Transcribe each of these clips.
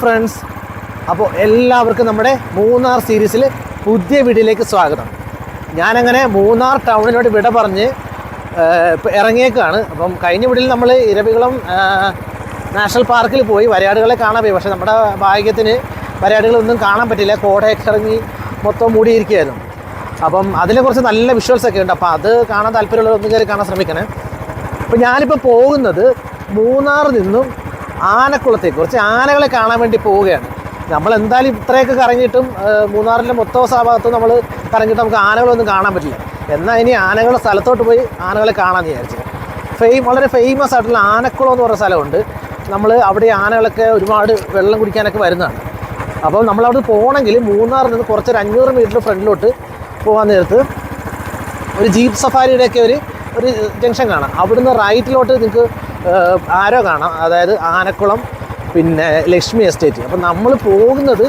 Friends അപ്പോൾ എല്ലാവർക്കും നമ്മുടെ മൂന്നാർ സീരീസിൽ പുതിയ വീഡിയോയിലേക്ക് സ്വാഗതം. ഞാനങ്ങനെ മൂന്നാർ ടൗണിനോട് വിട പറഞ്ഞ് ഇറങ്ങിയേക്കാണ്. അപ്പം കഴിഞ്ഞ വീട്ടിൽ നമ്മൾ ഇരവികുളം നാഷണൽ പാർക്കിൽ പോയി വരയാടുകളെ കാണാൻ പോയി. പക്ഷേ നമ്മുടെ ഭാഗ്യത്തിന് വരയാടുകളൊന്നും കാണാൻ പറ്റില്ല. കോടയൊക്കെ ഇറങ്ങി മൊത്തം മൂടിയിരിക്കുകയായിരുന്നു. അപ്പം കുറിച്ച് നല്ല വിഷ്വൽസ് ഒക്കെ ഉണ്ട്. അപ്പോൾ അത് കാണാൻ താല്പര്യമുള്ളവർ ഒന്നും കയറി കാണാൻ ശ്രമിക്കണേ. അപ്പോൾ ഞാനിപ്പോൾ പോകുന്നത് മൂന്നാറിൽ നിന്നും ആനക്കുളത്തേക്ക് കുറച്ച് ആനകളെ കാണാൻ വേണ്ടി പോവുകയാണ്. നമ്മൾ എന്തായാലും ഇത്രയൊക്കെ കറങ്ങിയിട്ടും മൂന്നാറിന്റെ മൊത്തം ഭാഗത്ത് നമ്മൾ കറങ്ങിയിട്ട് നമുക്ക് ആനകളൊന്നും കാണാൻ പറ്റില്ല. എന്നാൽ ഇനി ആനകളുടെ സ്ഥലത്തോട്ട് പോയി ആനകളെ കാണാൻ വിചാരിച്ചു. ഫെയിം വളരെ ഫേമസ് ആയിട്ടുള്ള ആനക്കുളം എന്ന് പറയുന്ന സ്ഥലമുണ്ട്. നമ്മൾ അവിടെ ആനകളൊക്കെ ഒരുപാട് വെള്ളം കുടിക്കാനൊക്കെ വരുന്നതാണ്. അപ്പോൾ നമ്മളവിടെ പോകണമെങ്കിൽ മൂന്നാറിൽ നിന്ന് കുറച്ചൊരു അഞ്ഞൂറ് മീറ്റർ ഫ്രണ്ടിലോട്ട് പോകാൻ നേരത്ത് ഒരു ജീപ്പ് സഫാരിയുടെയൊക്കെ ഒരു ഒരു ജംഗ്ഷൻ കാണാം. അവിടുന്ന് റൈറ്റിലോട്ട് നിങ്ങൾക്ക് ആരോ കാണാം. അതായത് ആനക്കുളം പിന്നെ ലക്ഷ്മി എസ്റ്റേറ്റ്. അപ്പം നമ്മൾ പോകുന്നത്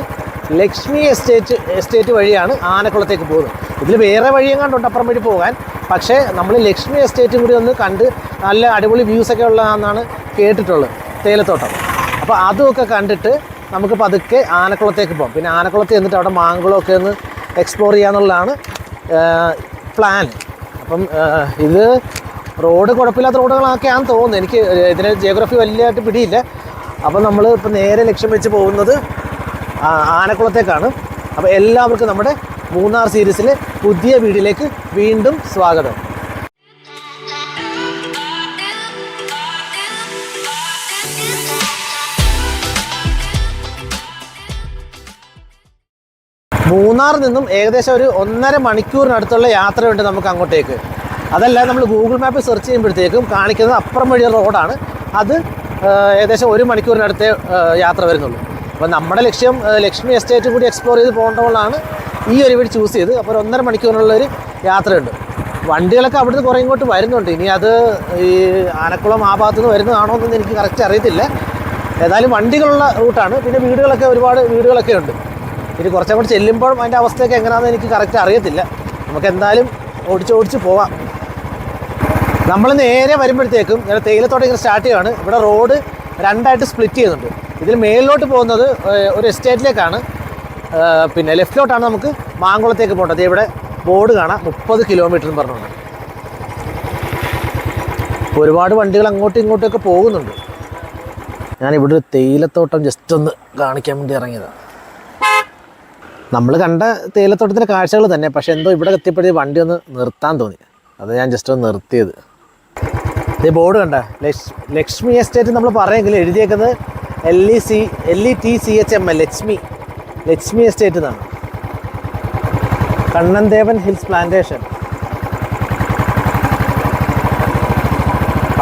ലക്ഷ്മി എസ്റ്റേറ്റ് എസ്റ്റേറ്റ് വഴിയാണ് ആനക്കുളത്തേക്ക് പോകുന്നത്. ഇതിൽ വേറെ വഴിയും കണ്ടുണ്ട് അപ്പുറം വഴി പോകാൻ? പക്ഷേ നമ്മൾ ലക്ഷ്മി എസ്റ്റേറ്റും കൂടി ഒന്ന് കണ്ട് നല്ല അടിപൊളി വ്യൂസ് ഒക്കെ ഉള്ളതാണെന്നാണ് കേട്ടിട്ടുള്ളത് തേയിലത്തോട്ടം. അപ്പോൾ അതുമൊക്കെ കണ്ടിട്ട് നമുക്ക് പതുക്കെ ആനക്കുളത്തേക്ക് പോകാം. പിന്നെ ആനക്കുളത്ത് ചെന്നിട്ട് അവിടെ മാങ്കുളമൊക്കെ ഒന്ന് എക്സ്പ്ലോർ ചെയ്യാന്നുള്ളതാണ് പ്ലാൻ അപ്പം ഇത് റോഡ് കുഴപ്പമില്ലാത്ത റോഡുകളൊക്കെയാണെന്ന് തോന്നുന്നു. എനിക്ക് ഇതിന് ജിയോഗ്രഫി വലിയതായിട്ട് പിടിയില്ല. അപ്പോൾ നമ്മൾ ഇപ്പം നേരെ ലക്ഷ്യം വെച്ച് പോകുന്നത് ആനക്കുളത്തേക്കാണ്. അപ്പോൾ എല്ലാവർക്കും നമ്മുടെ മൂന്നാർ സീരീസിലെ പുതിയ വീഡിയോയിലേക്ക് വീണ്ടും സ്വാഗതം. മൂന്നാറിൽ നിന്നും ഏകദേശം ഒരു ഒന്നര മണിക്കൂറിനടുത്തുള്ള യാത്രയുണ്ട് നമുക്ക് അങ്ങോട്ടേക്ക്. അതല്ല നമ്മൾ ഗൂഗിൾ മാപ്പ് സെർച്ച് ചെയ്യുമ്പോഴത്തേക്കും കാണിക്കുന്നത് അപ്പുറം വഴി റോഡാണ്. അത് ഏകദേശം ഒരു മണിക്കൂറിനടുത്തേ യാത്ര വരുന്നുള്ളൂ. അപ്പോൾ നമ്മുടെ ലക്ഷ്യം ലക്ഷ്മി എസ്റ്റേറ്റ് കൂടി എക്സ്പ്ലോർ ചെയ്ത് പോകേണ്ടതുകൊണ്ടാണ് ഈ ഒരു വഴി ചൂസ് ചെയ്ത്. അപ്പോൾ ഒന്നര മണിക്കൂറിനുള്ളൊരു യാത്രയുണ്ട്. വണ്ടികളൊക്കെ അവിടുന്ന് കുറേ ഇങ്ങോട്ട് വരുന്നുണ്ട്. ഇനി അത് ഈ ആനക്കുളം ആ ഭാഗത്തു നിന്ന് വരുന്നതാണോ എന്നൊന്നും എനിക്ക് കറക്റ്റ് അറിയത്തില്ല. ഏതായാലും വണ്ടികളുള്ള റൂട്ടാണ്. പിന്നെ വീടുകളൊക്കെ ഒരുപാട് വീടുകളൊക്കെ ഉണ്ട്. ഇനി കുറച്ചും കൂടി ചെല്ലുമ്പോഴും അതിന്റെ അവസ്ഥയൊക്കെ എങ്ങനെയാണെന്ന് എനിക്ക് കറക്റ്റ് അറിയത്തില്ല. നമുക്ക് എന്തായാലും ഓടിച്ച് ഓടിച്ച് പോവാം. നമ്മൾ നേരെ വരുമ്പോഴത്തേക്കും ഇങ്ങനെ തേയിലത്തോട്ടം ഇങ്ങനെ സ്റ്റാർട്ട് ചെയ്യുകയാണ് ഇവിടെ റോഡ് രണ്ടായിട്ട് സ്പ്ലിറ്റ് ചെയ്യുന്നുണ്ട്. ഇതിൽ മേളിലോട്ട് പോകുന്നത് ഒരു എസ്റ്റേറ്റിലേക്കാണ് പിന്നെ ലെഫ്റ്റിലോട്ടാണ് നമുക്ക് മാങ്കുളത്തേക്ക് പോകേണ്ടത്. ഇവിടെ ബോർഡ് കാണാം. മുപ്പത് കിലോമീറ്റർ എന്ന് പറഞ്ഞുകൊണ്ട്. ഒരുപാട് വണ്ടികൾ അങ്ങോട്ടും ഇങ്ങോട്ടൊക്കെ പോകുന്നുണ്ട്. ഞാൻ ഇവിടെ ഒരു തേയിലത്തോട്ടം ജസ്റ്റ് ഒന്ന് കാണിക്കാൻ വേണ്ടി ഇറങ്ങിയതാണ് നമ്മൾ കണ്ട തേയിലത്തോട്ടത്തിന്റെ കാഴ്ചകൾ തന്നെ പക്ഷേ എന്തോ ഇവിടെ എത്തിയപ്പോഴേ വണ്ടി ഒന്ന് നിർത്താൻ തോന്നി. അത് ഞാൻ ജസ്റ്റ് ഒന്ന് നിർത്തിയത്. ഈ ബോർഡ് കണ്ട. ലക്ഷ് ലക്ഷ്മി എസ്റ്റേറ്റ് നമ്മൾ പറയുമെങ്കിൽ എഴുതിയേക്കുന്നത് L E C L E T C H M L Lakshmi. Lakshmi estate എന്നാണ്. Kannan Devan hills plantation.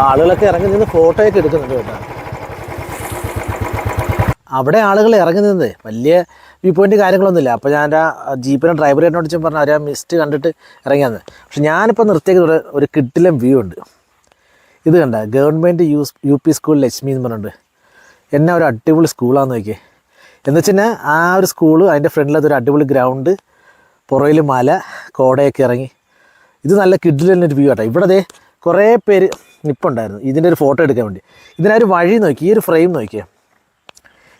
ആളുകളൊക്കെ ഇറങ്ങി നിന്ന് ഫോട്ടോയൊക്കെ എടുക്കുന്നുണ്ട് കേട്ടോ. അവിടെ ആളുകൾ ഇറങ്ങി നിന്നത് വലിയ വ്യൂ പോയിന്റ് കാര്യങ്ങളൊന്നുമില്ല. അപ്പോൾ ഞാൻ ആ ജീപ്പിനെ ഡ്രൈവറേറ്റിനോട് ചോദിച്ചു പറഞ്ഞു അവർ ആ മിസ്റ്റ് കണ്ടിട്ട് ഇറങ്ങിയാന്ന്. പക്ഷെ ഞാനിപ്പോൾ നിർത്തിയത് ഒരു കിട്ടിലും വ്യൂ ഉണ്ട്. ഇത് കണ്ട government U U P school Lakshmi എന്ന് പറഞ്ഞിട്ടുണ്ട്. എന്നെ ഒരു അടിപൊളി സ്കൂളാണെന്ന് നോക്കിയേ. എന്ന് വെച്ചാൽ ആ ഒരു സ്കൂൾ അതിന്റെ ഫ്രണ്ടിലത് ഒരു അടിപൊളി ഗ്രൗണ്ട് പുറയിൽ മല കോടയൊക്കെ ഇറങ്ങി. ഇത് നല്ല കിഡിലെ ഒരു വ്യൂ ആട്ടോ. ഇവിടെ ദേ കുറേ പേര് നിപ്പുണ്ടായിരുന്നു. ഇതിന്റെ ഒരു ഫോട്ടോ എടുക്കാൻ വേണ്ടി. ഇതിനാ ഒരു വഴി നോക്കി ഈ ഒരു ഫ്രെയിം നോക്കിയേ.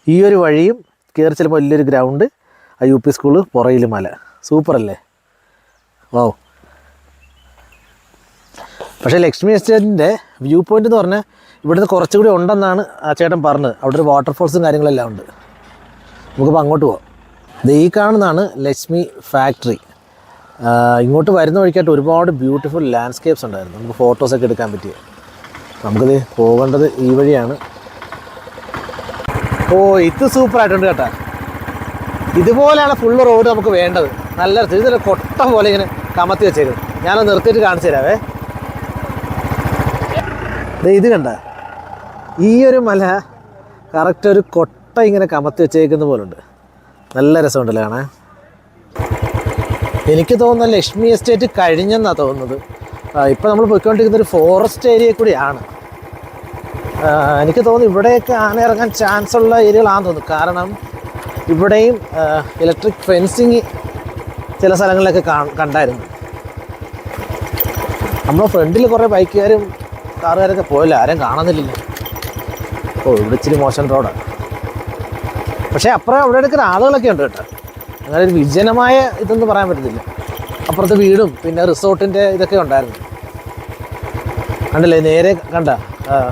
ഈ ഒരു വഴിയും കയറി ചെല്ലുമ്പോൾ വലിയൊരു ഗ്രൗണ്ട് ആ യു പി സ്കൂൾ പുറയിൽ മല. സൂപ്പറല്ലേ ഓ പക്ഷേ ലക്ഷ്മി എസ്റ്റേറ്റിന്റെ വ്യൂ പോയിന്റ് എന്ന് പറഞ്ഞാൽ ഇവിടുന്ന് കുറച്ചുകൂടി ഉണ്ടെന്നാണ് ആ ചേട്ടൻ പറഞ്ഞത്. അവിടെ ഒരു വാട്ടർഫോൾസും കാര്യങ്ങളെല്ലാം ഉണ്ട്. നമുക്കിപ്പോൾ അങ്ങോട്ട് പോവാം. ഇത് ഈ കാണുന്നതാണ് ലക്ഷ്മി ഫാക്ടറി ഇങ്ങോട്ട് വരുന്ന വഴിക്കായിട്ട് ഒരുപാട് ബ്യൂട്ടിഫുൾ ലാൻഡ്സ്കേപ്സ് ഉണ്ടായിരുന്നു. നമുക്ക് ഫോട്ടോസൊക്കെ എടുക്കാൻ പറ്റിയ. നമുക്കിത് പോകേണ്ടത് ഈ വഴിയാണ്. ഓ ഇത് സൂപ്പർ ആയിട്ടുണ്ട് കേട്ടാ. ഇതുപോലെയാണ് ഫുൾ റോഡ് നമുക്ക് വേണ്ടത്. നല്ല. ഇതൊരു കൊട്ട പോലെ ഇങ്ങനെ കമത്തി വെച്ചേരും ഞാനത് നിർത്തിയിട്ട് കാണിച്ചു തരാവേ. ഇത് കണ്ട. ഈ ഒരു മല കറക്റ്റ് ഒരു കൊട്ട ഇങ്ങനെ കമത്തി വെച്ചേക്കുന്ന പോലുണ്ട്. നല്ല രസമുണ്ടല്ലേ കാണാൻ? എനിക്ക് തോന്നുന്ന ലക്ഷ്മി എസ്റ്റേറ്റ് കഴിഞ്ഞെന്നാണ് തോന്നുന്നത്. ഇപ്പം നമ്മൾ പോയിക്കൊണ്ടിരിക്കുന്ന ഒരു ഫോറസ്റ്റ് ഏരിയ കൂടിയാണ്. എനിക്ക് തോന്നുന്നു ഇവിടെയൊക്കെ ആന ഇറങ്ങാൻ ചാൻസ് ഉള്ള ഏരിയകളാണെന്ന് തോന്നുന്നു. കാരണം ഇവിടെയും ഇലക്ട്രിക് ഫെൻസിങ് ചില സ്ഥലങ്ങളിലൊക്കെ കണ്ടായിരുന്നു. നമ്മുടെ ഫ്രണ്ടിൽ കുറേ ബൈക്കുകാരും കാറുകാരൊക്കെ പോയില്ല ആരും കാണുന്നില്ലല്ലോ. ഓ ഇവിടെ ഇച്ചിരി മോശം റോഡാണ് പക്ഷേ അപ്പുറം അവിടെ എടുക്കുന്ന ആളുകളൊക്കെ ഉണ്ട് കേട്ടോ. അങ്ങനെ ഒരു വിജനമായ ഇതൊന്നും പറയാൻ പറ്റത്തില്ല. അപ്പുറത്ത് വീടും പിന്നെ റിസോർട്ടിന്റെ ഇതൊക്കെ ഉണ്ടായിരുന്നു. കണ്ടില്ലേ നേരെ കണ്ട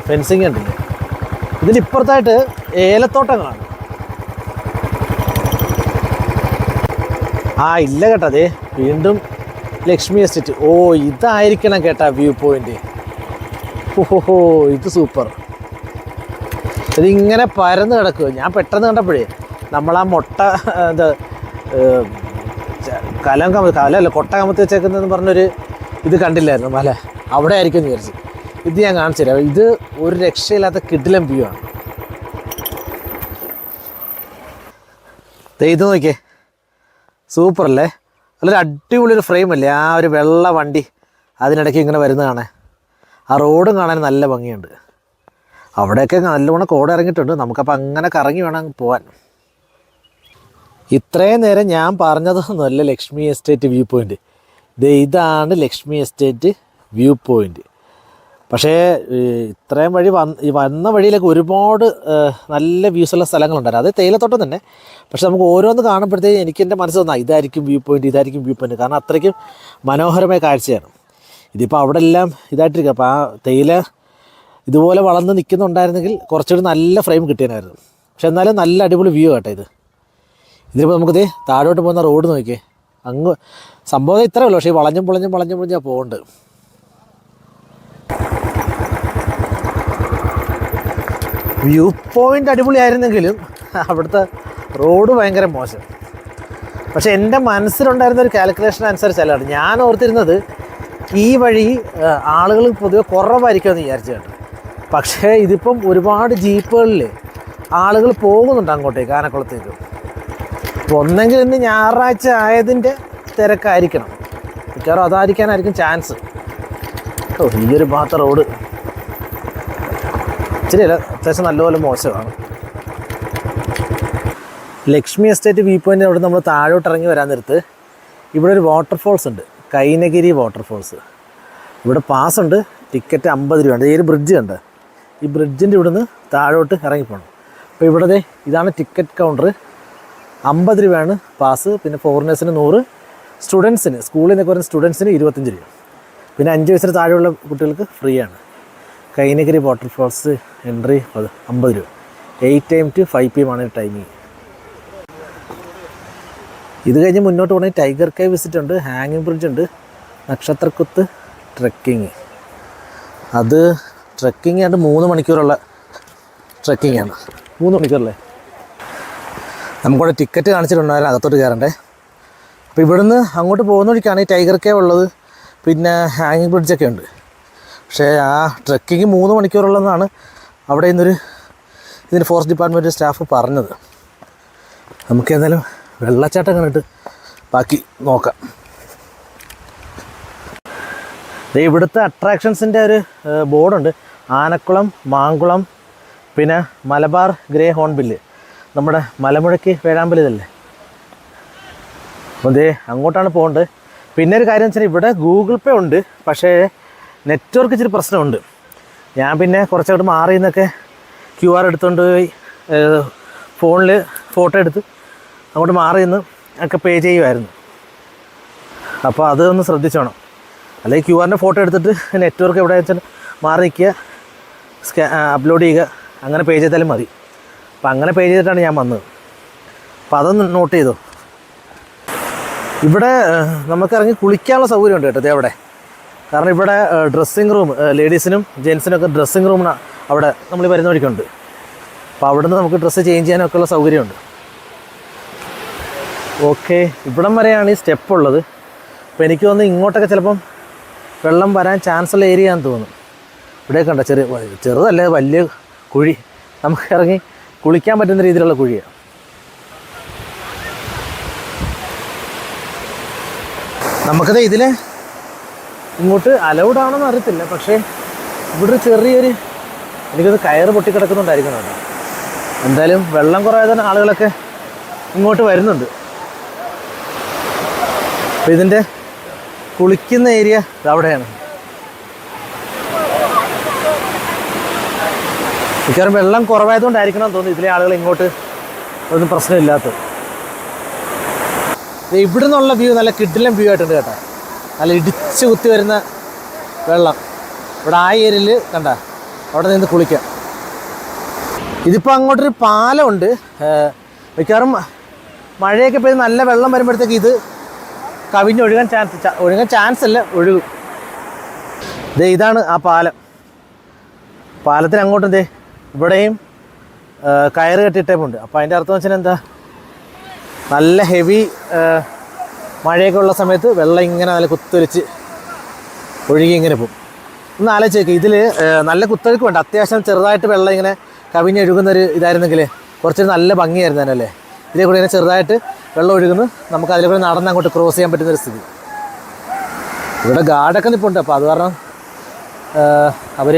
ഫെൻസിങ് കണ്ടില്ലേ? ഇതിന്റെ ഇപ്പുറത്തായിട്ട് ഏലത്തോട്ടങ്ങളാണ്. ആ ഇല്ല കേട്ടോ അതെ വീണ്ടും ലക്ഷ്മി എസ്റ്റേറ്റ്. ഓ ഇതായിരിക്കണം കേട്ടാ വ്യൂ പോയിന്റ്. ഓഹോ ഇത് സൂപ്പർ. ഇതിങ്ങനെ പരന്ന് കിടക്കുക ഞാൻ പെട്ടെന്ന് കണ്ടപ്പോഴേ നമ്മൾ ആ മുട്ട എന്താ കലം കമ കലല്ല കൊട്ട കമത്തി വെച്ചേക്കുന്നതെന്ന് പറഞ്ഞൊരു ഇത് കണ്ടില്ലായിരുന്നു മല അവിടെ ആയിരിക്കും വിചാരിച്ചു. ഇത് ഞാൻ കാണിച്ചു തരാം. ഇത് ഒരു രക്ഷയില്ലാത്ത കിഡിലം വ്യൂ ആണ്. ഇത് നോക്കിയേ. സൂപ്പർ അല്ലേ നല്ലൊരു അടിപൊളി ഒരു ഫ്രെയിം അല്ലേ ആ ഒരു വെള്ള വണ്ടി അതിനിടയ്ക്ക് ഇങ്ങനെ വരുന്ന കാണാൻ ആ റോഡും കാണാൻ നല്ല ഭംഗിയുണ്ട്. അവിടെയൊക്കെ നല്ലവണ്ണം കോട ഇറങ്ങിയിട്ടുണ്ട് നമുക്കപ്പോൾ അങ്ങനെ കറങ്ങി വേണം പോകാൻ ഇത്രയും നേരം ഞാൻ പറഞ്ഞതൊന്നുമല്ല ലക്ഷ്മി എസ്റ്റേറ്റ് വ്യൂ പോയിന്റ് ഇതാണ് ലക്ഷ്മി എസ്റ്റേറ്റ് വ്യൂ പോയിന്റ് പക്ഷേ ഇത്രയും വഴി വന്ന് വന്ന വഴിയിലൊക്കെ ഒരുപാട് നല്ല വ്യൂസ് ഉള്ള സ്ഥലങ്ങളുണ്ടായിരുന്നു. അത് തേയിലത്തോട്ടം തന്നെ. പക്ഷെ നമുക്ക് ഓരോന്ന് കാണുമ്പോഴത്തേക്കും എനിക്ക് എന്റെ മനസ്സിൽ തോന്നാ ഇതായിരിക്കും വ്യൂ പോയിന്റ് ഇതായിരിക്കും വ്യൂ പോയിന്റ് കാരണം അത്രയ്ക്കും മനോഹരമായ കാഴ്ചയാണ്. ഇതിപ്പോൾ അവിടെ എല്ലാം ഇതായിട്ടിരിക്കുക അപ്പോൾ ആ തേയില ഇതുപോലെ വളർന്ന് നിൽക്കുന്നുണ്ടായിരുന്നെങ്കിൽ കുറച്ചുകൂടി നല്ല ഫ്രെയിം കിട്ടിയതായിരുന്നു പക്ഷെ എന്നാലും നല്ല അടിപൊളി വ്യൂ കേട്ടോ ഇത്. ഇതിലിപ്പോൾ നമുക്കിത് താഴോട്ട് പോകുന്ന റോഡ് നോക്കിയേ. അങ്ങ് സംഭവം ഇത്രയേ ഉള്ളൂ. പക്ഷേ വളഞ്ഞും പൊളഞ്ഞും വളഞ്ഞും പൊളിഞ്ഞാൽ പോകുന്നുണ്ട് വ്യൂ പോയിന്റ് അടിപൊളിയായിരുന്നെങ്കിലും അവിടുത്തെ റോഡ് ഭയങ്കര മോശം. പക്ഷേ എന്റെ മനസ്സിലുണ്ടായിരുന്ന ഒരു കാൽക്കുലേഷൻ അനുസരിച്ചല്ല. ഞാൻ ഓർത്തിരുന്നത് ഈ വഴി ആളുകൾ പൊതുവെ കുറവായിരിക്കുമെന്ന് വിചാരിച്ചു കേട്ടോ. പക്ഷേ ഇതിപ്പം ഒരുപാട് ജീപ്പുകളിൽ ആളുകൾ പോകുന്നുണ്ട് അങ്ങോട്ടേക്ക് ആനക്കുളത്തേക്ക്. ഒന്നെങ്കിൽ ഇന്ന് ഞായറാഴ്ച ആയതിന്റെ തിരക്കായിരിക്കണം. മിക്കവാറും അതായിരിക്കാനായിരിക്കും ചാൻസ്. ഓ ഈ ഒരു റോഡ് ഇച്ചിരി അത്യാവശ്യം നല്ലപോലെ മോശമാണ്. ലക്ഷ്മി എസ്റ്റേറ്റ് വ്യൂ പോയിന്റ് അവിടെ നമ്മൾ താഴോട്ട് ഇറങ്ങി വരാൻ നേരത്ത് ഇവിടെ ഒരു വാട്ടർഫോൾസ് ഉണ്ട്. കൈനഗിരി വാട്ടർഫോൾസ്. ഇവിടെ പാസ് ഉണ്ട് ടിക്കറ്റ് അമ്പത് രൂപ ഉണ്ട്. ഈ ഒരു ബ്രിഡ്ജ് ഉണ്ട് ഈ ബ്രിഡ്ജിന്റെ ഇവിടുന്ന് താഴോട്ട് ഇറങ്ങിപ്പോണം. അപ്പോൾ ഇവിടെ ദേ ഇതാണ് ടിക്കറ്റ് കൗണ്ടർ അമ്പത് രൂപയാണ് പാസ്. പിന്നെ ഫോറിനേഴ്സിന് നൂറ്. സ്റ്റുഡൻസിന് സ്കൂളിൽ നിന്നൊക്കെ വരുന്ന സ്റ്റുഡൻസിന് ഇരുപത്തഞ്ച് രൂപ. പിന്നെ അഞ്ച് വയസ്സിന് താഴെയുള്ള കുട്ടികൾക്ക് ഫ്രീ ആണ് കൈനഗിരി വാട്ടർഫോൾസ് എൻട്രി അമ്പത് രൂപ. Eight M to five P M ആണ് ടൈമിങ് ഇത് കഴിഞ്ഞ് മുന്നോട്ട് പോകണമെങ്കിൽ ടൈഗർ കേ വിസിറ്റ് ഉണ്ട് ഹാങ്ങിങ് ബ്രിഡ്ജ് ഉണ്ട് നക്ഷത്രക്കുത്ത് ട്രെക്കിങ് അത് ട്രെക്കിംഗ് ആയിട്ട് മൂന്ന് മണിക്കൂറുള്ള ട്രെക്കിംഗ് ആണ്. മൂന്ന് മണിക്കൂറല്ലേ? നമുക്കവിടെ ടിക്കറ്റ് കാണിച്ചിട്ടുണ്ടായിരുന്നു അകത്തോട്ട് കയറണ്ടേ. അപ്പോൾ ഇവിടുന്ന് അങ്ങോട്ട് പോകുന്ന വഴിക്കാണ് ഈ ടൈഗർ കേ ഉള്ളത്. പിന്നെ ഹാങ്ങിങ് ബ്രിഡ്ജൊക്കെ ഉണ്ട്. പക്ഷേ ആ ട്രെക്കിങ് മൂന്ന് മണിക്കൂറുള്ളതെന്നാണ് അവിടെ ഇന്നൊരു ഇതിന് ഫോറസ്റ്റ് ഡിപ്പാർട്ട്മെന്റ് സ്റ്റാഫ് പറഞ്ഞത്. നമുക്ക് ഏതായാലും വെള്ളച്ചാട്ടം കണ്ടിട്ട് ബാക്കി നോക്കാം. ഇവിടുത്തെ അട്രാക്ഷൻസിന്റെ ഒരു ബോർഡുണ്ട്. ആനക്കുളം മാങ്കുളം പിന്നെ മലബാർ ഗ്രേ ഹോൺബില്ല്. നമ്മുടെ മലമുഴക്കി വേഴാമ്പൽ ഇതല്ലേ? അതെ അങ്ങോട്ടാണ് പോകേണ്ടത് പിന്നെ ഒരു കാര്യം വെച്ചാൽ ഇവിടെ ഗൂഗിൾ പേ ഉണ്ട് പക്ഷേ നെറ്റ്വർക്ക് ഇച്ചിരി പ്രശ്നമുണ്ട്. ഞാൻ പിന്നെ കുറച്ചങ്ങോട്ട് മാറി നിന്നൊക്കെ ക്യു ആർ എടുത്തുകൊണ്ട് പോയി ഫോണിൽ ഫോട്ടോ എടുത്ത് അങ്ങോട്ട് മാറി നിന്ന് ഒക്കെ പേ ചെയ്യുമായിരുന്നു അപ്പോൾ അത് ഒന്ന് ശ്രദ്ധിച്ചോണം അല്ലെങ്കിൽ ക്യു ആറിന്റെ ഫോട്ടോ എടുത്തിട്ട് നെറ്റ്വർക്ക് എവിടെ വെച്ചാൽ മാറി നിൽക്കുക സ്കാ അപ്ലോഡ് ചെയ്യുക അങ്ങനെ പേ ചെയ്താലും മതി. അപ്പോൾ അങ്ങനെ പേ ചെയ്തിട്ടാണ് ഞാൻ വന്നത്. അപ്പോൾ അതൊന്ന് നോട്ട് ചെയ്തു? ഇവിടെ നമുക്കിറങ്ങി നമുക്ക് ഇറങ്ങി കുളിക്കാനുള്ള സൗകര്യമുണ്ട് കേട്ടോ അവിടെ. കാരണം ഇവിടെ ഡ്രസ്സിങ് റൂം ലേഡീസിനും ജെൻസിനൊക്കെ ഡ്രസ്സിങ് റൂമിനാണ് അവിടെ നമ്മൾ വരുന്ന വഴിക്കുണ്ട്. അപ്പോൾ അവിടുന്ന് നമുക്ക് ഡ്രസ്സ് ചേഞ്ച് ചെയ്യാനൊക്കെയുള്ള സൗകര്യമുണ്ട്. ഓക്കെ ഇവിടം വരെയാണ് ഈ സ്റ്റെപ്പ് ഉള്ളത്. അപ്പോൾ എനിക്ക് തോന്നുന്നു ഇങ്ങോട്ടൊക്കെ ചിലപ്പം വെള്ളം വരാൻ ചാൻസ് ഉള്ള ഏരിയ എന്ന് തോന്നുന്നു. ഇവിടെ കണ്ട ചെറിയ ചെറുതല്ലേ വലിയ കുഴി. നമുക്ക് ഇറങ്ങി കുളിക്കാൻ പറ്റുന്ന രീതിയിലുള്ള കുഴിയാണ് നമുക്കത് ഇതിൽ ഇങ്ങോട്ട് അലൗഡ് ആണെന്ന് അറിയത്തില്ല പക്ഷേ ഇവിടെ ഒരു ചെറിയൊരു എനിക്കത് കയറ് പൊട്ടിക്കിടക്കുന്നുണ്ടായിരിക്കണം എന്തായാലും വെള്ളം കുറയാതെ ആളുകളൊക്കെ ഇങ്ങോട്ട് വരുന്നുണ്ട്. അപ്പോൾ ഇതിന്റെ കുളിക്കുന്ന ഏരിയ അവിടെയാണ് മിക്കവാറും വെള്ളം കുറവായതുകൊണ്ടായിരിക്കണം തോന്നുന്നു ഇതിലെ ആളുകൾ ഇങ്ങോട്ട് ഒന്നും പ്രശ്നമില്ലാത്തത്. ദേ ഇവിടെ നിന്നുള്ള വ്യൂ നല്ല കിഡിലം വ്യൂ ആയിട്ടുണ്ട് കേട്ടോ. നല്ല ഇടിച്ച് കുത്തി വരുന്ന വെള്ളം. ഇവിടെ ആ ഏരിയയിൽ കണ്ട അവിടെ നിന്ന് കുളിക്കാം. ഇതിപ്പോൾ അങ്ങോട്ടൊരു പാലമുണ്ട് മിക്കവാറും മഴയൊക്കെ പെയ്ത് നല്ല വെള്ളം വരുമ്പോഴത്തേക്ക് ഇത് കവിഞ്ഞൊഴുകാൻ ചാൻസ് ഒഴുകാൻ ചാൻസ് അല്ല ഒഴുകും. ദേ ഇതാണ് ആ പാലം. പാലത്തിന് അങ്ങോട്ടും ദേ ഇവിടെയും കയറ് കെട്ടിയിട്ടേപ്പുണ്ട് അപ്പോൾ അതിന്റെ അർത്ഥം വെച്ചാൽ എന്താ? നല്ല ഹെവി മഴയൊക്കെ ഉള്ള സമയത്ത് വെള്ളം ഇങ്ങനെ നല്ല കുത്തൊലിച്ച് ഒഴുകി ഇങ്ങനെ പോകും. ഒന്ന് ആലോചിച്ചേക്ക് ഇതിൽ നല്ല കുത്തൊഴുക്ക് വേണ്ട. അത്യാവശ്യം ചെറുതായിട്ട് വെള്ളം ഇങ്ങനെ കവിഞ്ഞൊഴുകുന്ന ഒരു ഇതായിരുന്നെങ്കിൽ കുറച്ചൊരു നല്ല ഭംഗിയായിരുന്നു തന്നെ അല്ലേ ഇതേക്കൂടി കൂടെ ഇങ്ങനെ ചെറുതായിട്ട് വെള്ളം ഒഴുകുന്നു. നമുക്ക് അതിൽ കൂടെ നടന്ന് അങ്ങോട്ട് ക്രോസ് ചെയ്യാൻ പറ്റുന്ന ഒരു സ്ഥിതി. ഇവിടെ ഗാർഡൊക്കെ നിൽപ്പുണ്ട് അപ്പോൾ അത് കാരണം അവർ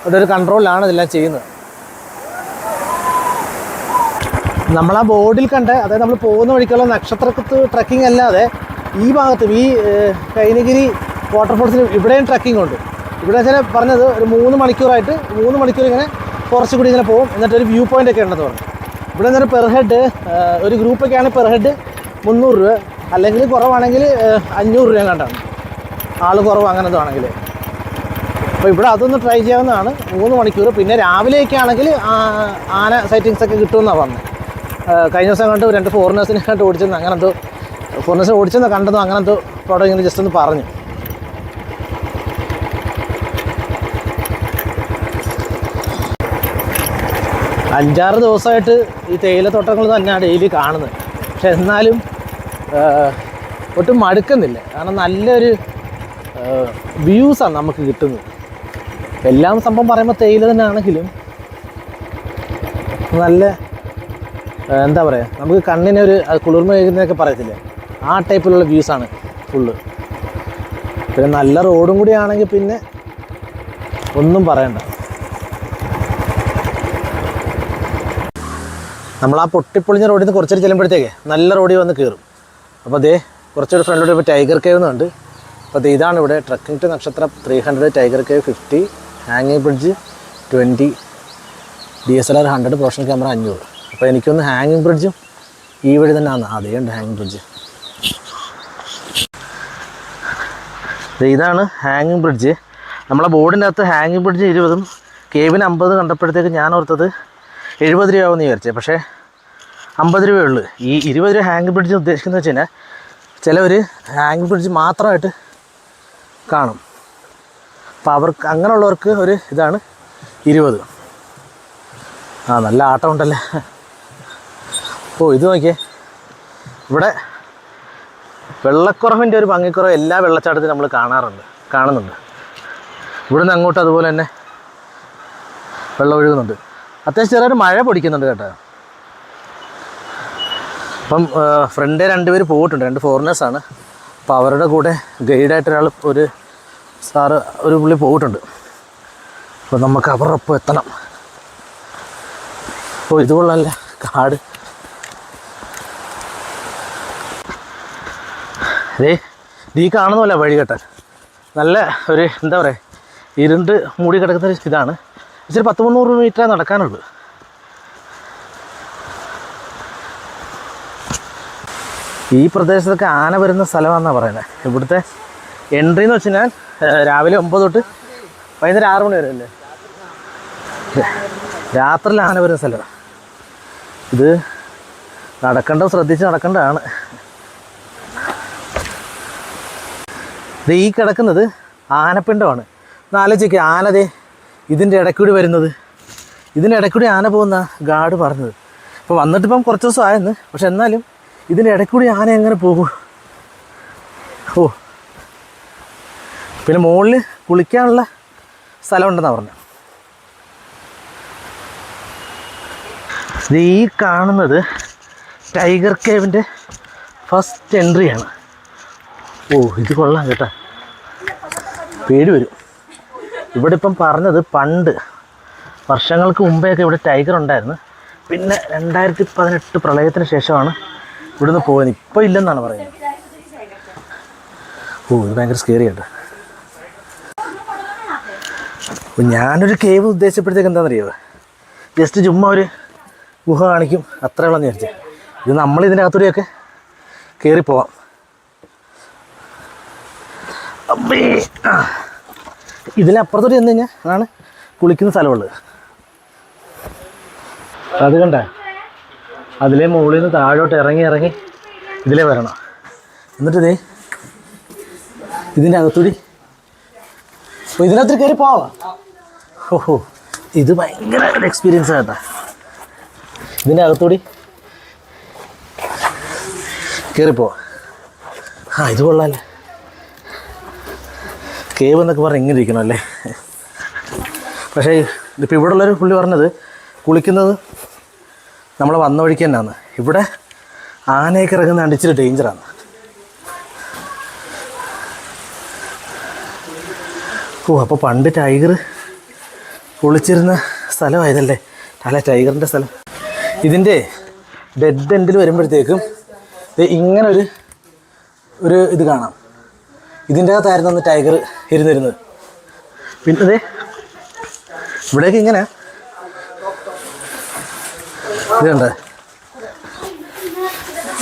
ഇവിടെ ഒരു കൺട്രോളിലാണ് ഇതെല്ലാം ചെയ്യുന്നത്. നമ്മൾ ആ ബോർഡിൽ കണ്ട അതായത് നമ്മൾ പോകുന്ന വഴിക്കുള്ള നക്ഷത്രത്ത് ട്രക്കിംഗ് അല്ലാതെ ഈ ഭാഗത്തും ഈ കൈനഗിരി വാട്ടർഫോൾസിൽ ഇവിടെയും ട്രക്കിംഗ് ഉണ്ട്. ഇവിടെ വെച്ചാൽ പറഞ്ഞത് ഒരു മൂന്ന് മണിക്കൂറായിട്ട് മൂന്ന് മണിക്കൂർ ഇങ്ങനെ കുറച്ചുകൂടി ഇങ്ങനെ പോകും. എന്നിട്ടൊരു വ്യൂ പോയിന്റ് ഒക്കെ ഉണ്ടെന്ന് പറഞ്ഞു. ഇവിടെ നിന്ന് പെർ ഹെഡ് ഒരു ഗ്രൂപ്പൊക്കെയാണ് പെർ ഹെഡ് മുന്നൂറ് രൂപ. അല്ലെങ്കിൽ കുറവാണെങ്കിൽ അഞ്ഞൂറ് രൂപ കണ്ടാണ് ആൾ കുറവ് അങ്ങനത്തെ ആണെങ്കിൽ അപ്പോൾ ഇവിടെ അതൊന്ന് ട്രൈ ചെയ്യാവുന്നതാണ്. മൂന്ന് മണിക്കൂർ പിന്നെ രാവിലെയൊക്കെ ആണെങ്കിൽ ആന സൈറ്റിങ്സ് ഒക്കെ കിട്ടുമെന്നാണ് പറഞ്ഞത് കഴിഞ്ഞ ദിവസം കണ്ടു രണ്ട് ഫോറിനേഴ്സിനെ കണ്ട് ഓടിച്ചെന്ന്. അങ്ങനെന്തോ ഫോറിനേഴ്സിനെ ഓടിച്ചെന്ന് കണ്ടെന്നോ അങ്ങനെന്തോ പ്രോഡക്റ്റ് ഇങ്ങനെ ജസ്റ്റ് ഒന്ന് പറഞ്ഞു. അഞ്ചാറ് ദിവസമായിട്ട് ഈ തേയിലത്തോട്ടങ്ങൾ തന്നെയാണ് ഡെയിലി കാണുന്നത്. പക്ഷെ എന്നാലും ഒട്ടും മടുക്കുന്നില്ല. കാരണം നല്ലൊരു വ്യൂസാണ് നമുക്ക് കിട്ടുന്നത്. എല്ലാം സംഭവം പറയുമ്പോൾ തേയില തന്നെ ആണെങ്കിലും നല്ല എന്താ പറയുക നമുക്ക് കണ്ണിനൊരു കുളിർമ കഴിക്കുന്നതൊക്കെ പറയത്തില്ലേ? ആ ടൈപ്പിലുള്ള വ്യൂസാണ് ഫുള്ള്. പിന്നെ നല്ല റോഡും കൂടി ആണെങ്കിൽ പിന്നെ ഒന്നും പറയണ്ട. നമ്മൾ ആ പൊട്ടിപ്പൊളിഞ്ഞ റോഡിൽ നിന്ന് കുറച്ചൊരു ചെല്ലുമ്പോഴത്തേക്ക് നല്ല റോഡിൽ വന്ന് കയറും. അപ്പോൾ അതേ കുറച്ചൊരു ഫ്രണ്ടിലോട്ട് ഇപ്പോൾ ടൈഗർ കേവ് എന്നുണ്ട്. അപ്പോൾ ദേ ഇതാണ് ഇവിടെ ട്രക്കിംഗ് ടു നക്ഷത്രം three hundred tiger cave fifty ഹാങ്ങിങ് bridge twenty D S L R hundred professional camera അഞ്ഞൂറ്. അപ്പോൾ എനിക്കൊന്ന് ഹാങ്ങിങ് ബ്രിഡ്ജും ഈ വഴി തന്നെയാണ്. അതേ ഉണ്ട് ഹാങ്ങിങ് ബ്രിഡ്ജ്. ഇതാണ് ഹാങ്ങിങ് ബ്രിഡ്ജ്. നമ്മളെ ബോർഡിന്റെ അകത്ത് ഹാങ്ങിങ് ബ്രിഡ്ജ് ഇരുപതും കേവിന് അമ്പത് കണ്ടപ്പോഴത്തേക്ക് ഞാൻ ഓർത്തത് എഴുപത് രൂപയാവുമെന്ന് വിചാരിച്ചത് പക്ഷേ അമ്പത് രൂപയേ ഉള്ളൂ ഈ ഇരുപത് രൂപ ഹാങ് ബ്രിഡ്ജ് ഉദ്ദേശിക്കുന്നത് വെച്ച് കഴിഞ്ഞാൽ ചിലവർ ഹാങ് ബ്രിഡ്ജ് മാത്രമായിട്ട് കാണും. അപ്പോൾ അവർക്ക് അങ്ങനെയുള്ളവർക്ക് ഒരു ഇതാണ് ഇരുപത്. ആ നല്ല ആട്ടം ഉണ്ടല്ലേ? ഓ ഇത് നോക്കിയേ. ഇവിടെ വെള്ളക്കുറവിന്റെ ഒരു ഭംഗിക്കുറവ് എല്ലാ വെള്ളച്ചാട്ടത്തിലും നമ്മൾ കാണാറുണ്ട് കാണുന്നുണ്ട്. ഇവിടുന്ന് അങ്ങോട്ട് അതുപോലെ തന്നെ വെള്ളം ഒഴുകുന്നുണ്ട്. അത്യാവശ്യം ചെറിയൊരു മഴ പൊടിക്കുന്നുണ്ട് കേട്ടോ. അപ്പം ഫ്രണ്ട് രണ്ടുപേർ പോയിട്ടുണ്ട്. രണ്ട് ഫോറിനേഴ്സാണ് അപ്പോൾ അവരുടെ കൂടെ ഗൈഡായിട്ട് ഒരാൾ ഒരു സാറ് ഒരു പുള്ളി പോയിട്ടുണ്ട്. അപ്പോൾ നമുക്ക് അവരുടെ ഒപ്പം എത്തണം. അപ്പോൾ ഇതുകൊള്ളല്ല കാട്. ദേ ഈ കാണുന്നല്ല വഴി കേട്ടാൽ. നല്ല ഒരു എന്താ പറയുക ഇരുണ്ട് മൂടി കിടക്കുന്ന ഒരു ഇതാണ്. ഇച്ചിരി പത്ത് മുന്നൂറ് മീറ്ററേ നടക്കാനുള്ളൂ. ഈ പ്രദേശത്തൊക്കെ ആന വരുന്ന സ്ഥലമാണെന്നാണ് പറയുന്നത് ഇവിടുത്തെ എൻട്രി എന്ന് വെച്ച് ഞാൻ രാവിലെ ഒമ്പത് തൊട്ട് വൈകുന്നേരം ആറ് മണി വരെ അല്ലേ രാത്രി ആന വരുന്ന സ്ഥലമാണ് ഇത് നടക്കേണ്ടത് ശ്രദ്ധിച്ച് നടക്കേണ്ടതാണ്. ഇത് ഈ കിടക്കുന്നത് ആനപ്പിണ്ടമാണ്. ആലോചിക്കുക ആനതേ ഇതിന്റെ ഇടയ്ക്കൂടി വരുന്നത്. ഇതിന്റെ ഇടയ്ക്കൂടി ആന പോകുന്ന ഗാർഡ് പറഞ്ഞത്. ഇപ്പോൾ വന്നിട്ടിപ്പം കുറച്ച് ദിവസം ആയെന്ന്. പക്ഷെ എന്നാലും ഇതിന്റെ ഇടയ്ക്കൂടി ആന എങ്ങനെ പോകും? ഓ. പിന്നെ മുകളിൽ കുളിക്കാനുള്ള സ്ഥലമുണ്ടെന്നാണ് പറഞ്ഞത്. ഈ കാണുന്നത് ടൈഗർ കേവിന്റെ ഫസ്റ്റ് എൻട്രിയാണ്. ഓ ഇത് കൊള്ളാം കേട്ടാ. പേടി വരും. ഇവിടെ ഇപ്പം പറഞ്ഞത് പണ്ട്. വർഷങ്ങൾക്ക് മുമ്പെയൊക്കെ ഇവിടെ ടൈഗർ ഉണ്ടായിരുന്നു. പിന്നെ രണ്ടായിരത്തി പതിനെട്ട് പ്രളയത്തിന് ശേഷമാണ് ഇവിടുന്ന് പോകുന്നത് ഇപ്പോൾ ഇല്ലെന്നാണ് പറയുന്നത്. ഓ ഇത് ഭയങ്കര സ്കേറി കേട്ടോ അപ്പോൾ ഞാനൊരു കേവ് ഉദ്ദേശിച്ചപ്പോഴത്തേക്ക് എന്താണെന്നറിയോ? ജസ്റ്റ് ചുമ്മാ ഒരു ഗുഹ കാണിക്കും. അത്രയുള്ള ഉള്ളതെന്ന് വിചാരിച്ചേ. ഇത് നമ്മൾ ഇതിന്റെ അകത്തൂടെയൊക്കെ കയറിപ്പോവാം പോവാം അമ്മേ. ആ. ഇതിലപ്പുറത്തോട്ട് ചെന്ന് കഴിഞ്ഞാൽ അതാണ് കുളിക്കുന്ന സ്ഥലമുള്ളത്. അത് കണ്ടേ. അതിലെ മുകളിൽ നിന്ന് താഴോട്ട് ഇറങ്ങി ഇറങ്ങി ഇതിലേ വരണം. എന്നിട്ട് ഇതേ ഇതിന്റെ അകത്തൂടി ഓ ഇതിനകത്ത് കയറി പോവാം. ഓഹോ ഇത് ഭയങ്കര എക്സ്പീരിയൻസ് കേട്ടാ. ഇതിന്റെ അകത്തൂടി കയറിപ്പോവാം. ആ ഇത് കൊള്ളാല്ലേ കേവ് എന്നൊക്കെ പറഞ്ഞ് ഇങ്ങനെ ഇരിക്കണം അല്ലേ? പക്ഷേ ഇതിപ്പോൾ ഇവിടെ ഉള്ളൊരു പുള്ളി പറഞ്ഞത് കുളിക്കുന്നത് നമ്മൾ വന്ന വഴിക്ക് തന്നെയാണ്. ഇവിടെ ആനയൊക്കെ ഇറങ്ങുന്ന അടിച്ചിട്ട് ഡേഞ്ചറാണ് ഓ അപ്പോൾ പണ്ട് ടൈഗർ കുളിച്ചിരുന്ന സ്ഥലമായതല്ലേ? അല്ല ടൈഗറിന്റെ സ്ഥലം. ഇതിന്റെ ഡെഡ് എൻഡിൽ വരുമ്പോഴത്തേക്കും ഇങ്ങനൊരു ഇങ്ങനെ ഒരു ഒരു ഇത് കാണാം. ഇതിന്റെ അകത്തായിരുന്നു അന്ന് ടൈഗർ ഇരുന്നിരുന്നത്. പിന്നെ അതെ ഇവിടേക്ക് ഇങ്ങനെ.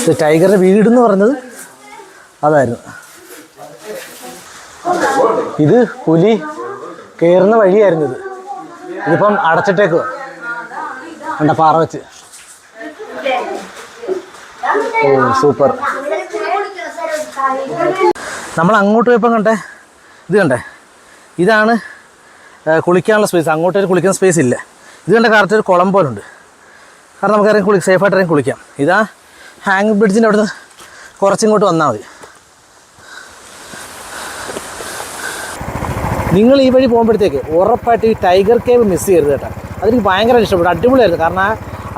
ഇത് ടൈഗറിന്റെ വീട് എന്ന് പറഞ്ഞത് അതായിരുന്നു. ഇത് പുലി കയറുന്ന വഴിയായിരുന്നു ഇത്. ഇതിപ്പം അടച്ചിട്ടേക്കുക കണ്ട പാറ വെച്ച്. Oh super. നമ്മൾ അങ്ങോട്ട് പോയപ്പോൾ കണ്ടേ ഇത് കണ്ടേ. ഇതാണ് കുളിക്കാനുള്ള സ്പേസ് അങ്ങോട്ട് കുളിക്കാൻ സ്പേസ് ഇല്ല. ഇത് കണ്ട കറക്റ്റ് ഒരു കുളം പോലുണ്ട്. കാരണം നമുക്ക് ഇറങ്ങി കുളി സേഫായിട്ട് ഇറങ്ങി കുളിക്കാം. ഇതാ ഹാങ് ബ്രിഡ്ജിന്റെ അവിടുന്ന് കുറച്ചിങ്ങോട്ട് വന്നാൽ മതി. നിങ്ങൾ ഈ വഴി പോകുമ്പോഴത്തേക്ക് ഉറപ്പായിട്ട് ഈ ടൈഗർ കേവ് മിസ് ചെയ്യരുത് കേട്ടോ. അതെനിക്ക് ഭയങ്കര ഇഷ്ടപ്പെട്ടു. അടിപൊളിയായിരുന്നു. കാരണം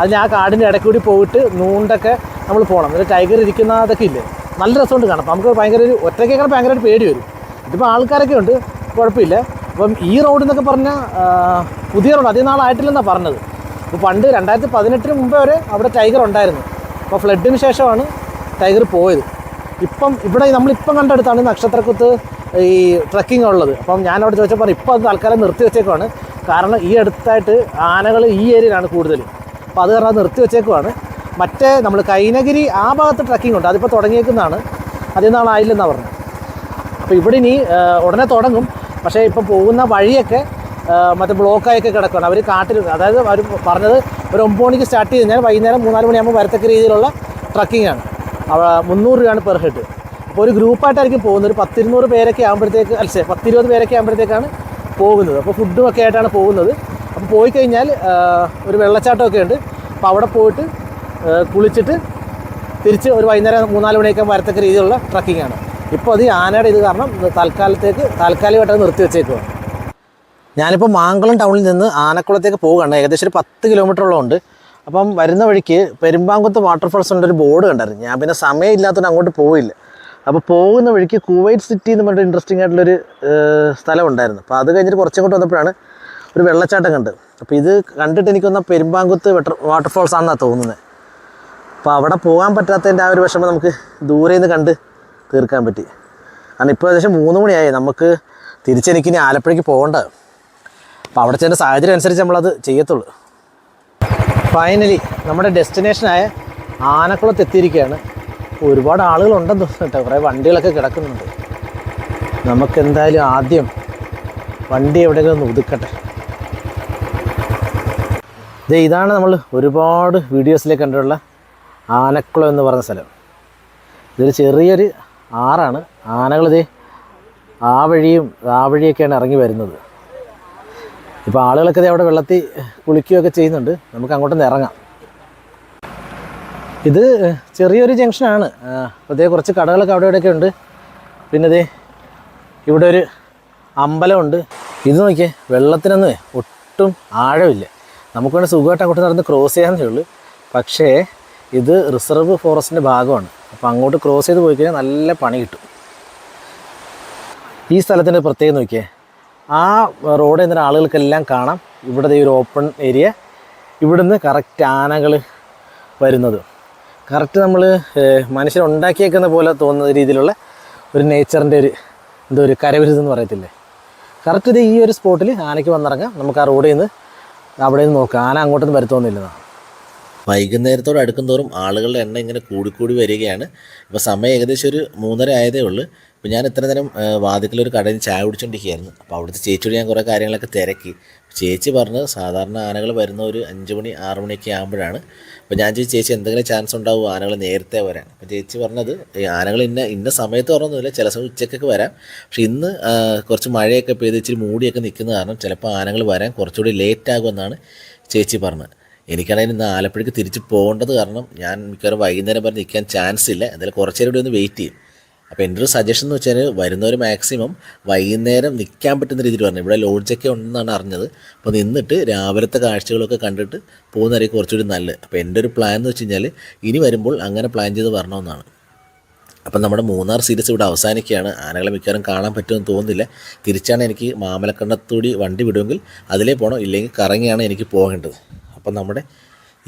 അതിന് ആ കാടിന്റെ ഇടയ്ക്കൂടി പോയിട്ട് നൂണ്ടൊക്കെ നമ്മൾ പോകണം. എന്നിട്ട് ടൈഗർ ഇരിക്കുന്ന അതൊക്കെ ഇല്ലേ? നല്ല രസമുണ്ട് കാണാം നമുക്ക് ഭയങ്കര ഒരു ഒറ്റയ്ക്കൊക്കെ ഭയങ്കരമായിട്ട് പേടി വരും. ഇതിപ്പോൾ ആൾക്കാരൊക്കെ ഉണ്ട് കുഴപ്പമില്ല. അപ്പം ഈ റോഡ് എന്നൊക്കെ പറഞ്ഞാൽ പുതിയ റോഡ് അധികം നാളായിട്ടില്ലെന്നാണ് പറഞ്ഞത്. അപ്പോൾ പണ്ട് രണ്ടായിരത്തി പതിനെട്ടിന് മുമ്പേ വരെ അവിടെ ടൈഗർ ഉണ്ടായിരുന്നു. അപ്പോൾ ഫ്ലഡിന് ശേഷമാണ് ടൈഗർ പോയത്. ഇപ്പം ഇവിടെ നമ്മളിപ്പം കണ്ടെടുത്താണ് നക്ഷത്രക്കുത്ത് ഈ ട്രക്കിംഗ് ഉള്ളത്. അപ്പം ഞാൻ അവിടെ ചോദിച്ചപ്പോൾ ഇപ്പം അത് തൽക്കാലം നിർത്തി വെച്ചേക്കുവാണ്. കാരണം ഈ അടുത്തായിട്ട് ആനകൾ ഈ ഏരിയയിലാണ് കൂടുതൽ അപ്പോൾ അത് കാരണം അത് നിർത്തി വെച്ചേക്കുവാണ്. മറ്റേ നമ്മൾ കൈനഗിരി ആ ഭാഗത്ത് ട്രക്കിംഗ് ഉണ്ട്. അതിപ്പോൾ തുടങ്ങിയേക്കുന്നതാണ്. അതേ നാളായില്ലെന്നാണ് പറഞ്ഞത്. അപ്പോൾ ഇവിടെ ഇനി ഉടനെ തുടങ്ങും. പക്ഷേ ഇപ്പോൾ പോകുന്ന വഴിയൊക്കെ മറ്റേ ബ്ലോക്കായൊക്കെ കിടക്കുകയാണ് അവർ കാട്ടിൽ അതായത് അവർ പറഞ്ഞത് ഒരു ഒമ്പത് മണിക്ക് സ്റ്റാർട്ട് ചെയ്ത് കഴിഞ്ഞാൽ വൈകുന്നേരം മൂന്നാൽ മണിയാകുമ്പോൾ വരത്തക്ക രീതിയിലുള്ള അവ മുന്നൂറ് രൂപയാണ് പെർ ഹെഡ് അപ്പോൾ ഒരു ഗ്രൂപ്പായിട്ടായിരിക്കും പോകുന്നത്. ഒരു പത്തിരുന്നൂറ് പേരൊക്കെ ആകുമ്പോഴത്തേക്ക് അല്ല പത്തിരുപത് പേരൊക്കെ ആകുമ്പോഴത്തേക്കാണ് പോകുന്നത്. അപ്പോൾ ഫുഡും ഒക്കെ ആയിട്ടാണ് പോകുന്നത്. അപ്പോൾ പോയി കഴിഞ്ഞാൽ ഒരു വെള്ളച്ചാട്ടമൊക്കെ ഉണ്ട്. അപ്പോൾ അവിടെ പോയിട്ട് കുളിച്ചിട്ട് തിരിച്ച് ഒരു വൈകുന്നേരം മൂന്നാൽ മണിയൊക്കെ വരത്തക്ക രീതിയിലുള്ള ട്രക്കിംഗ് ആണ്. ഇപ്പോൾ അത് ആനയുടെ ഇത് കാരണം തൽക്കാലത്തേക്ക് താൽക്കാലികമായിട്ട് നിർത്തി വെച്ചേക്കുവാണ് ഞാനിപ്പോൾ മാങ്കുളം ടൗണിൽ നിന്ന് ആനക്കുളത്തേക്ക് പോവുകയാണ്. ഏകദേശം ഒരു പത്ത് കിലോമീറ്ററോളം ഉണ്ട് അപ്പം വരുന്ന വഴിക്ക് പെരുമ്പാങ്കുത്ത് വാട്ടർഫോൾസ് ഉണ്ട് ഒരു ബോർഡ് കണ്ടായിരുന്നു. ഞാൻ പിന്നെ സമയമില്ലാത്തതുകൊണ്ട് അങ്ങോട്ട് പോയില്ല. അപ്പോൾ പോകുന്ന വഴിക്ക് കുവൈറ്റ് സിറ്റി എന്ന് പറഞ്ഞിട്ട് ഇൻട്രസ്റ്റിംഗ് ആയിട്ടുള്ളൊരു സ്ഥലം ഉണ്ടായിരുന്നു അപ്പോൾ അത് കഴിഞ്ഞിട്ട് കുറച്ചങ്ങോട്ട് വന്നപ്പോഴാണ് ഒരു വെള്ളച്ചാട്ടം കണ്ടത്. അപ്പോൾ ഇത് കണ്ടിട്ട് എനിക്കൊന്ന് പെരുമ്പാങ്കുത്ത് വെട്ടർ വാട്ടർഫോൾസ് ആണെന്നാണ് തോന്നുന്നത് അപ്പോൾ അവിടെ പോകാൻ പറ്റാത്തതിന്റെ ആ ഒരു വിഷമം നമുക്ക് ദൂരെ നിന്ന് കണ്ട് തീർക്കാൻ പറ്റി. കാരണം ഇപ്പോൾ ഏകദേശം മൂന്ന് മണിയായി. നമുക്ക് തിരിച്ചെനിക്ക് ഇനി ആലപ്പുഴയ്ക്ക് പോകേണ്ടത് അപ്പോൾ അവിടെ ചെന്ന സാഹചര്യം അനുസരിച്ച് നമ്മളത് ചെയ്യത്തുള്ളൂ. ഫൈനലി നമ്മുടെ ഡെസ്റ്റിനേഷനായ ആനക്കുളത്ത് എത്തിയിരിക്കുകയാണ്. ഒരുപാട് ആളുകളുണ്ടെന്ന് തോന്നുന്നുണ്ട് കുറേ വണ്ടികളൊക്കെ കിടക്കുന്നുണ്ട്. നമുക്ക് എന്തായാലും ആദ്യം വണ്ടി എവിടെയെങ്കിലും ഒന്ന് ഒതുക്കട്ടെ. ഇതേ ഇതാണ് നമ്മൾ ഒരുപാട് വീഡിയോസിലേക്ക് കണ്ടിട്ടുള്ള ആനക്കുളം എന്ന് പറഞ്ഞ സ്ഥലം. ഇതൊരു ചെറിയൊരു ആറാണ്. ആനകൾ ഇതേ ആ വഴിയും ആ വഴിയൊക്കെയാണ് ഇറങ്ങി വരുന്നത്. ഇപ്പോൾ ആളുകളൊക്കെ അവിടെ വെള്ളത്തിൽ കുളിക്കുകയൊക്കെ ചെയ്യുന്നുണ്ട്. നമുക്ക് അങ്ങോട്ടൊന്ന് ഇറങ്ങാം. ഇത് ചെറിയൊരു ജംഗ്ഷനാണ്. അതേ കുറച്ച് കടകളൊക്കെ അവിടെ ഇവിടെയൊക്കെ ഉണ്ട്. പിന്നെ ദേ ഇവിടെ ഒരു അമ്പലമുണ്ട്. ഇത് നോക്കിയേ വെള്ളത്തിനൊന്നും ഒട്ടും ആഴമില്ല. നമുക്ക് വേണ്ടി സുഖമായിട്ട് അങ്ങോട്ട് നടന്ന് ക്രോസ് ചെയ്യാന്നേ ഉള്ളൂ. പക്ഷേ ഇത് റിസർവ് ഫോറസ്റ്റിന്റെ ഭാഗമാണ്. അപ്പോൾ അങ്ങോട്ട് ക്രോസ് ചെയ്ത് പോയി കഴിഞ്ഞാൽ നല്ല പണി കിട്ടും. ഈ സ്ഥലത്തിന്റെ പ്രത്യേകം നോക്കിയേ. ആ റോഡിൽ നിന്ന് ആളുകൾക്കെല്ലാം കാണാം. ഇവിടെ ഈ ഒരു ഓപ്പൺ ഏരിയ ഇവിടുന്ന് കറക്റ്റ് ആനകൾ വരുന്നത്. കറക്റ്റ് നമ്മൾ മനുഷ്യരുണ്ടാക്കിയേക്കുന്ന പോലെ തോന്നുന്ന രീതിയിലുള്ള ഒരു നേച്ചറിന്റെ ഒരു എന്തോ ഒരു കരവിരുതെന്ന് പറയത്തില്ലേ? കറക്റ്റ് ഇത് ഈ ഒരു സ്പോട്ടിൽ ആനയ്ക്ക് വന്നിറങ്ങാം. നമുക്ക് ആ റോഡിൽ നിന്ന് അവിടെ നിന്ന് നോക്കാം. ആന അങ്ങോട്ടൊന്നും വരുത്തോന്നില്ലെന്നാണ് വൈകുന്നേരത്തോട് അടുക്കുന്തോറും ആളുകളുടെ എണ്ണം ഇങ്ങനെ കൂടിക്കൂടി വരികയാണ്. ഇപ്പോൾ സമയം ഏകദേശം ഒരു മൂന്നര ആയതേ ഉള്ളൂ. അപ്പോൾ ഞാൻ ഇത്ര നേരം വാതിക്കലൊരു കടയിൽ ചായ കുടിച്ചുകൊണ്ടിരിക്കുകയായിരുന്നു അപ്പോൾ അവിടുത്തെ ചേച്ചിയോട് ഞാൻ കുറേ കാര്യങ്ങളൊക്കെ തിരക്കി. ചേച്ചി പറഞ്ഞത് സാധാരണ ആനകൾ വരുന്ന ഒരു അഞ്ച് മണി ആറ് മണിയൊക്കെ ആകുമ്പോഴാണ് അപ്പോൾ ഞാൻ ചോദിച്ചു ചേച്ചി എന്തെങ്കിലും ചാൻസ് ഉണ്ടാവും? ആനകൾ നേരത്തെ വരാൻ. അപ്പോൾ ചേച്ചി പറഞ്ഞത് ഈ ആനകൾ ഇന്ന ഇന്ന സമയത്ത് പറഞ്ഞൊന്നുമില്ല ചില സമയം ഉച്ചക്കൊക്കെ വരാം. പക്ഷെ ഇന്ന് കുറച്ച് മഴയൊക്കെ പെയ്ത് ഇച്ചിരി മൂടിയൊക്കെ നിൽക്കുന്ന കാരണം ചിലപ്പോൾ ആനകൾ വരാൻ കുറച്ചുകൂടി ലേറ്റ് ആകുമെന്നാണ് ചേച്ചി പറഞ്ഞത്. എനിക്കാണെങ്കിൽ ഇന്ന് ആലപ്പുഴയ്ക്ക് തിരിച്ച് പോകേണ്ടത് കാരണം ഞാൻ മിക്കവാറും വൈകുന്നേരം വരെ നിൽക്കാൻ ചാൻസ് ഇല്ല. എന്തായാലും കുറച്ച് നേരം ഒന്ന് വെയിറ്റ് ചെയ്യും. അപ്പോൾ എന്റെ ഒരു സജഷൻ എന്ന് വെച്ചാൽ വരുന്നവർ മാക്സിമം വൈകുന്നേരം നിൽക്കാൻ പറ്റുന്ന രീതിയിൽ പറഞ്ഞു ഇവിടെ ലോഡ്ജൊക്കെ ഉണ്ടെന്നാണ് അറിഞ്ഞത്. അപ്പോൾ നിന്നിട്ട് രാവിലത്തെ കാഴ്ചകളൊക്കെ കണ്ടിട്ട് പോകുന്നതായിരിക്കും കുറച്ചുകൂടി നല്ലത്. അപ്പോൾ എന്റെ ഒരു പ്ലാൻ എന്ന് വെച്ച് കഴിഞ്ഞാൽ ഇനി വരുമ്പോൾ അങ്ങനെ പ്ലാൻ ചെയ്ത് വരണമെന്നാണ്. അപ്പം നമ്മുടെ മൂന്നാർ സീരീസ് ഇവിടെ അവസാനിക്കുകയാണ്. ആനകളെ മിക്കവാറും കാണാൻ പറ്റുമെന്ന് തോന്നുന്നില്ല. തിരിച്ചാണ് എനിക്ക് മാമലക്കണ്ണത്തൂടി വണ്ടി വിടുമെങ്കിൽ അതിലേ പോകണം. ഇല്ലെങ്കിൽ കറങ്ങിയാണ് എനിക്ക് പോകേണ്ടത്. അപ്പം നമ്മുടെ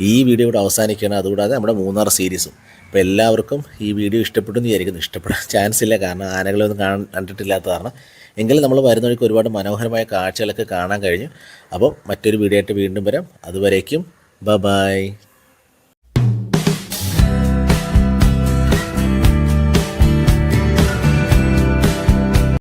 ഈ വീഡിയോ ഇവിടെ അവസാനിക്കുകയാണ്. അതുകൂടാതെ നമ്മുടെ മൂന്നാർ സീരീസും. അപ്പോൾ എല്ലാവർക്കും ഈ വീഡിയോ ഇഷ്ടപ്പെട്ടു എന്ന് വിചാരിക്കുന്നു. ഇഷ്ടപ്പെടാൻ ചാൻസ് ഇല്ല. കാരണം ആനകളൊന്നും കാണാൻ കണ്ടിട്ടില്ലാത്ത കാരണം. എങ്കിലും നമ്മൾ വരുന്ന വഴിക്ക് ഒരുപാട് മനോഹരമായ കാഴ്ചകളൊക്കെ കാണാൻ കഴിഞ്ഞു. അപ്പം മറ്റൊരു വീഡിയോ ആയിട്ട് വീണ്ടും വരാം. അതുവരേക്കും ബ ബായ്